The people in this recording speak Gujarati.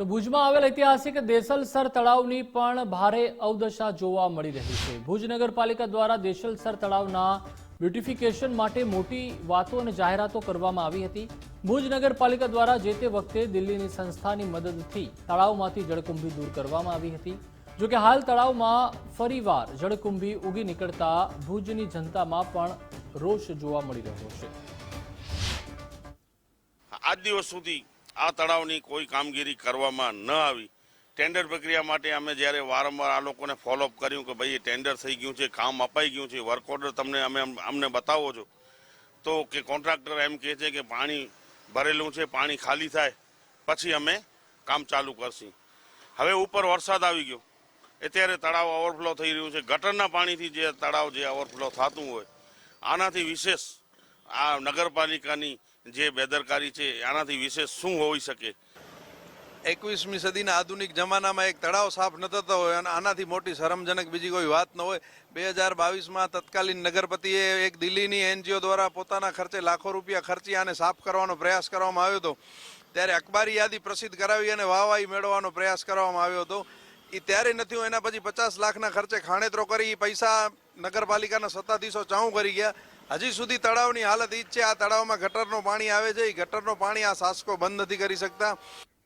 તો ભુજમાં આવેલ ઐતિહાસિક દેસલસર તળાવની પણ ભારે અવદશા જોવા મળી રહી છે. ભુજ નગરપાલિકા દ્વારા દેસલસર તળાવના બ્યુટિફિકેશન માટે મોટી વાતો અને જાહેરાતો કરવામાં આવી હતી. ભુજ નગરપાલિકા દ્વારા જે તે વખતે દિલ્હીની સંસ્થાની મદદથી તળાવમાંથી જળકુંભી દૂર કરવામાં આવી હતી. જોકે હાલ તળાવમાં ફરીવાર જળકુંભી ઉગી નીકળતા ભુજની જનતામાં પણ રોષ જોવા મળી રહ્યો છે. આજ દિવસ સુધી આ તળાવની કોઈ કામગીરી કરવામાં ન આવી. ટેન્ડર પ્રક્રિયા માટે અમે જ્યારે વારંવાર આ લોકોને ફોલોઅપ કર્યું કે ભાઈ ટેન્ડર થઈ ગયું છે, કામ અપાઈ ગયું છે વર્ક ઓર્ડર તમને અમે અમને બતાવો છો. તો કે કોન્ટ્રાક્ટર એમ કહે છે કે પાણી ભરેલું છે, પાણી ખાલી થાય, પછી અમે કામ ચાલુ કરશું. હવે ઉપર વરસાદ આવી ગયો. અત્યારે તળાવ ઓવરફ્લો થઈ રહ્યું છે. ગટરના પાણીથી જે તળાવ જે ઓવરફ્લો થતું હોય, આનાથી વિશેષ આ નગરપાલિકાની જે બેદરકારી છે, આનાથી વિશેષ શું હોઈ શકે? એકવીસમી સદીના આધુનિક જમાનામાં એક તળાવ સાફ ન થતો હોય અને આનાથી મોટી શરમજનક બીજી કોઈ વાત ન હોય, બે હજાર બાવીસમાં તત્કાલીન નગરપતિએ એક દિલ્હીની એનજીઓ દ્વારા પોતાના ખર્ચે લાખો રૂપિયા ખર્ચી આને સાફ કરવાનો પ્રયાસ કરવામાં આવ્યો હતો. ત્યારે અખબારી યાદી પ્રસિદ્ધ કરાવી અને વાહવાહી મેળવવાનો પ્રયાસ કરવામાં આવ્યો હતો. એ ત્યારે નથી એના પછી પચાસ લાખના ખર્ચે ખાણેતરો કરી પૈસા નગરપાલિકાના સત્તાધીશો ચાઉં કરી ગયા. હજી સુધી તળાવની હાલત ઈ છે. આ તળાવમાં ગટરનું પાણી આવે છે. એ ગટરનું પાણી આ શાસકો બંધ નથી કરી શકતા.